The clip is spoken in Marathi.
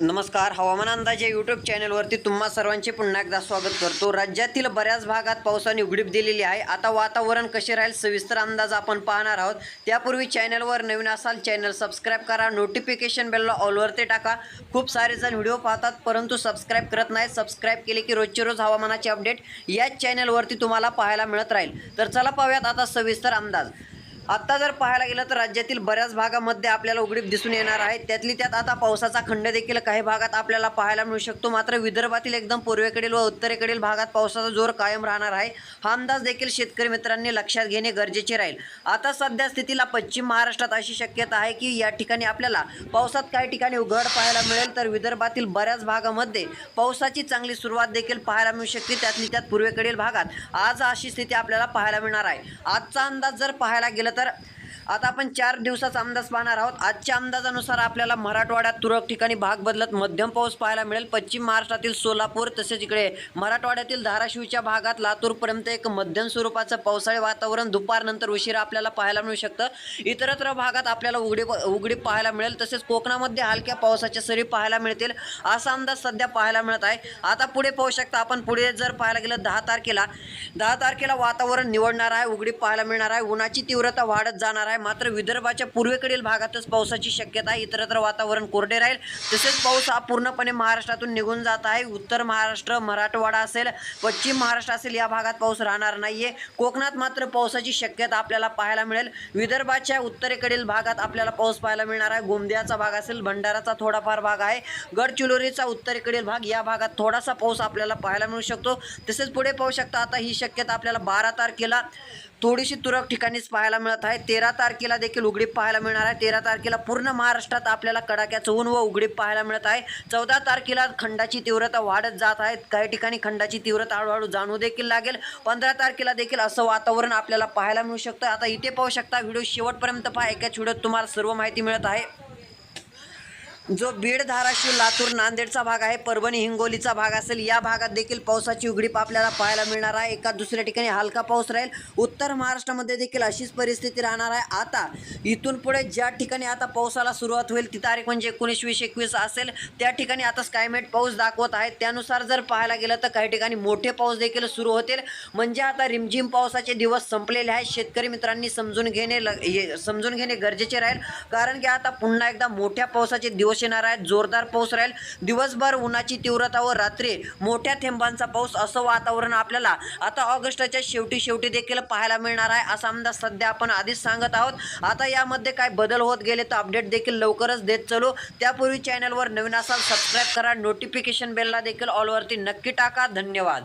नमस्कार हवामान अंदाज या यूट्यूब चॅनलवरती तुम्हा सर्वांचे पुन्हा एकदा स्वागत करतो. राज्यातील बऱ्याच भागात पावसाने उघडीप दिलेली आहे. आता वातावरण कसे राहील सविस्तर अंदाज आपण पाहणार आहोत. त्यापूर्वी चॅनलवर नवीन असाल चॅनल सबस्क्राईब करा. नोटिफिकेशन बेलला ऑलवरती टाका. खूप सारे जण व्हिडिओ पाहतात परंतु सबस्क्राईब करत नाहीत. सबस्क्राईब केले की रोजचे रोज हवामानाचे अपडेट याच चॅनलवरती तुम्हाला पाहायला मिळत राहील. तर चला पाहूयात आता सविस्तर अंदाज. आत्ता जर पाहायला गेलं तर राज्यातील बऱ्याच भागामध्ये आपल्याला उघडीप दिसून येणार आहे. त्यातली त्यात आता पावसाचा खंड देखील काही भागात आपल्याला पाहायला मिळू शकतो. मात्र विदर्भातील एकदम पूर्वेकडील व उत्तरेकडील भागात पावसाचा जोर कायम राहणार आहे. हा अंदाज देखील शेतकरी मित्रांनी लक्षात घेणे गरजेचे राहील. आता सध्या स्थितीला पश्चिम महाराष्ट्रात अशी शक्यता आहे की या ठिकाणी आपल्याला पावसात काही ठिकाणी उघड पाहायला मिळेल तर विदर्भातील बऱ्याच भागामध्ये पावसाची चांगली सुरुवात देखील पाहायला मिळू शकते. त्यातली त्यात पूर्वेकडील भागात आज अशी स्थिती आपल्याला पाहायला मिळणार आहे. आजचा अंदाज जर पाहायला गेलं तर आता आपण चार दिवसाचा अंदाज पाहणार आहोत. आजच्या अंदाजानुसार आपल्याला मराठवाड्यात तुरळक ठिकाणी भाग बदलत मध्यम पाऊस पाहायला मिळेल. पश्चिम महाराष्ट्रातील सोलापूर तसेच इकडे मराठवाड्यातील धाराशिवच्या भागात लातूरपर्यंत एक मध्यम स्वरूपाचं पावसाळी वातावरण दुपारनंतर उशिरा आपल्याला पाहायला मिळू शकतं. इतरत्र भागात आपल्याला उघडी उघडी पाहायला मिळेल. तसेच कोकणामध्ये हलक्या पावसाच्या सरी पाहायला मिळतील. असा अंदाज सध्या पाहायला मिळत आहे. आता पुढे पाहू शकता आपण. पुढे जर पाहायला गेलं दहा तारखेला दहा तारखेला वातावरण निवडणार आहे उघडी पाहायला मिळणार आहे. उन्हाची तीव्रता वाढत जाणार आहे. मात्र विदर्भाच्या पूर्वेकडील भागातच पावसाची शक्यता आहे. इतरत्र वातावरण कोरडे राहील. तसेच पाऊस हा पूर्णपणे महाराष्ट्रातून निघून जात आहे. उत्तर महाराष्ट्र मराठवाडा असेल पश्चिम महाराष्ट्र असेल या भागात पाऊस राहणार नाहीये. कोकणात मात्र पावसाची शक्यता आपल्याला पाहायला मिळेल. विदर्भाच्या उत्तरेकडील भागात आपल्याला पाऊस पाहायला मिळणार आहे. गोंदियाचा भाग असेल भंडाराचा थोडाफार भाग आहे. गडचिरोलीचा उत्तरेकडील भाग या भागात थोडासा पाऊस आपल्याला पाहायला मिळू शकतो. तसेच पुढे पाहू शकता आता ही शक्यता आपल्याला बारा तारखेला थोडीशी तुरळक ठिकाणीच पाहायला मिळत आहे. तेरा तारखेला देखील उघडीप पाहायला मिळणार आहे. तेरा तारखेला पूर्ण महाराष्ट्रात आपल्याला कडाक्याचं ऊन व उघडीप पाहायला मिळत आहे. चौदा तारखेला खंडाची तीव्रता वाढत जात आहे. काही ठिकाणी खंडाची तीव्रता हळूहळू जाणू देखील लागेल. पंधरा तारखेला देखील असं वातावरण आपल्याला पाहायला मिळू शकतं. आता इथे पाहू शकता व्हिडिओ शेवटपर्यंत पहा. एकाच व्हिडिओत तुम्हाला सर्व माहिती मिळत आहे. जो बीड धाराशिव लातूर नांदेडचा भाग आहे परभणी हिंगोलीचा भाग असेल या भागात देखील पावसाची उघडीप आपल्याला पाहायला मिळणार आहे. एका दुसऱ्या ठिकाणी हलका पाऊस राहील. उत्तर महाराष्ट्रामध्ये देखील अशीच परिस्थिती राहणार आहे. आता इथून पुढे ज्या ठिकाणी आता पावसाला सुरुवात होईल ती तारीख म्हणजे एकोणीस वीस एकवीस असेल. त्या ठिकाणी आता स्कायमेट पाऊस दाखवत आहे. त्यानुसार जर पाहायला गेलं तर काही ठिकाणी मोठे पाऊस देखील सुरू होतील. म्हणजे आता रिमझिम पावसाचे दिवस संपलेले आहेत. शेतकरी मित्रांनी समजून घेणे ल- समजून घेणे गरजेचे राहील. कारण की आता पुन्हा एकदा मोठ्या पावसाचे दिवस येणार आहे जोरदार पाऊस राहील. दिवसभर उन्हाची तीव्रता व रात्री मोठ्या थेंबांचा पाऊस असं वातावरण आपल्याला आता ऑगस्टच्या शेवटी शेवटी देखील पाहायला मिळणार आहे असा अंदाज सध्या आपण आधीच सांगत आहोत. आता यामध्ये काय बदल होत गेले तर अपडेट देखील लवकरच देत चलो. त्यापूर्वी चॅनलवर नवीन असाल सबस्क्राईब करा नोटिफिकेशन बेलला देखील ऑलवरती नक्की टाका. धन्यवाद.